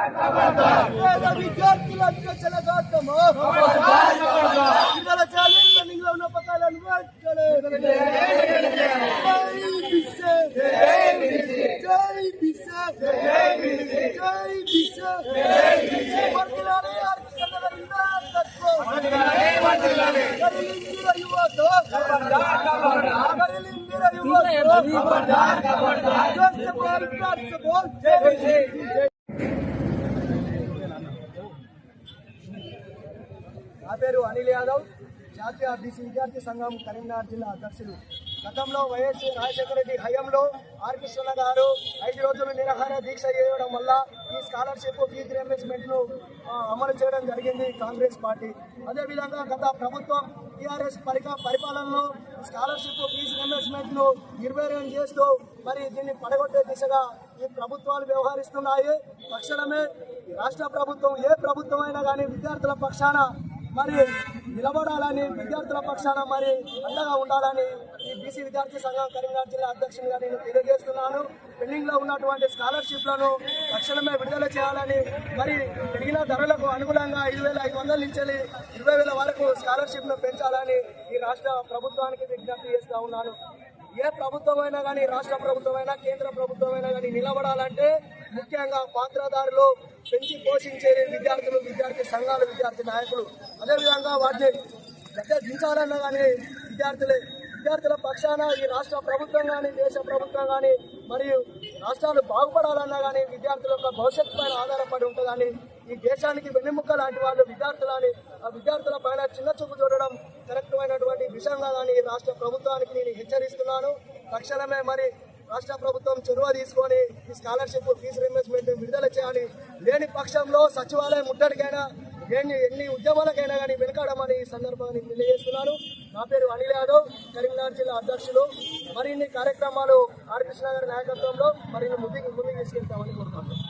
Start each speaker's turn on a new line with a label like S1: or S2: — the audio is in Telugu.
S1: పేద విద్యార్థులకు చెలగాటము పిల్లల ఛాలెంజ్ రన్నింగ్లో ఉన్న పథకాలను వెంటనే. నా పేరు అనిల్ యాదవ్. జాతీయ బీసీ విద్యార్థి సంఘం కరీంనగర్ జిల్లా అధ్యక్షుడు గతంలో వైఎస్ రాజశేఖర రెడ్డి హయాంలో ఆర్ కృష్ణ గారు ఐదు రోజులు నిరాహార దీక్ష చేయడం వల్ల ఈ స్కాలర్షిప్ ఫీజు రియంబర్స్మెంట్ను అమలు చేయడం జరిగింది కాంగ్రెస్ పార్టీ. అదేవిధంగా గత ప్రభుత్వం టీఆర్ఎస్ పరిక పరిపాలనలో స్కాలర్షిప్ ఫీజు రియంబర్స్మెంట్ను నిర్వీర్యం చేస్తూ మరి దీన్ని పడగొట్టే దిశగా ఈ ప్రభుత్వాలు వ్యవహరిస్తున్నాయి. తక్షణమే రాష్ట్ర ప్రభుత్వం ఏ ప్రభుత్వం అయినా కానీ విద్యార్థుల పక్షాన మరి నిలబడాలని విద్యార్థుల పక్షాన మరి అండగా ఉండాలని ఈ బీసీ విద్యార్థి సంఘం కరీంనగర్ జిల్లా అధ్యక్షునిగా నేను తెలియజేస్తున్నాను. పెండింగ్లో ఉన్నటువంటి స్కాలర్షిప్లను తక్షణమే విడుదల చేయాలని మరి పెరిగిన ధరలకు అనుగుణంగా ఐదు వేల ఐదు వందల నుంచి ఇరవై వేల వరకు స్కాలర్షిప్ను పెంచాలని ఈ రాష్ట్ర ప్రభుత్వానికి విజ్ఞప్తి చేస్తా ఉన్నాను. ఏ ప్రభుత్వమైనా కానీ రాష్ట్ర ప్రభుత్వమైనా కేంద్ర ప్రభుత్వమైనా కానీ నిలబడాలంటే ముఖ్యంగా పాత్రదారులు పెంచి పోషించే విద్యార్థులు విద్యార్థి సంఘాలు విద్యార్థి నాయకులు. అదేవిధంగా వాటిని పెద్ద దించాలన్నా కానీ విద్యార్థులే విద్యార్థుల పక్షాన ఈ రాష్ట్ర ప్రభుత్వం కానీ దేశ ప్రభుత్వం కానీ మరియు రాష్ట్రాలు బాగుపడాలన్నా కానీ విద్యార్థుల యొక్క భవిష్యత్తు పైన ఆధారపడి ఉంటుందని ఈ దేశానికి వెన్నెముక్క లాంటి వాళ్ళు విద్యార్థులని ఆ విద్యార్థుల పైన చిన్న చూపు చూడడం కరెక్ట్ అయినటువంటి విషయంగా కానీ ఈ రాష్ట్ర ప్రభుత్వానికి నేను హెచ్చరిస్తున్నాను. తక్షణమే మరి రాష్ట్ర ప్రభుత్వం చొరవ తీసుకొని ఈ స్కాలర్షిప్ ఫీజు రియంబర్స్మెంట్ విడుదల చేయాలి. లేని పక్షంలో సచివాలయం ముట్టడికైనా ఎన్ని ఎన్ని ఉద్యమాలకైనా కానీ వెనకాడమని ఈ సందర్భాన్ని తెలియజేస్తున్నాను. నా పేరు అనిల్ యాదవ్ కరీంనగర్ జిల్లా అధ్యక్షులు. మరిన్ని కార్యక్రమాలు ఆర్ కృష్ణ గారి నాయకత్వంలో మరిన్ని ముందుకు ముందుకు తీసుకెళ్తామని కోరుతున్నాను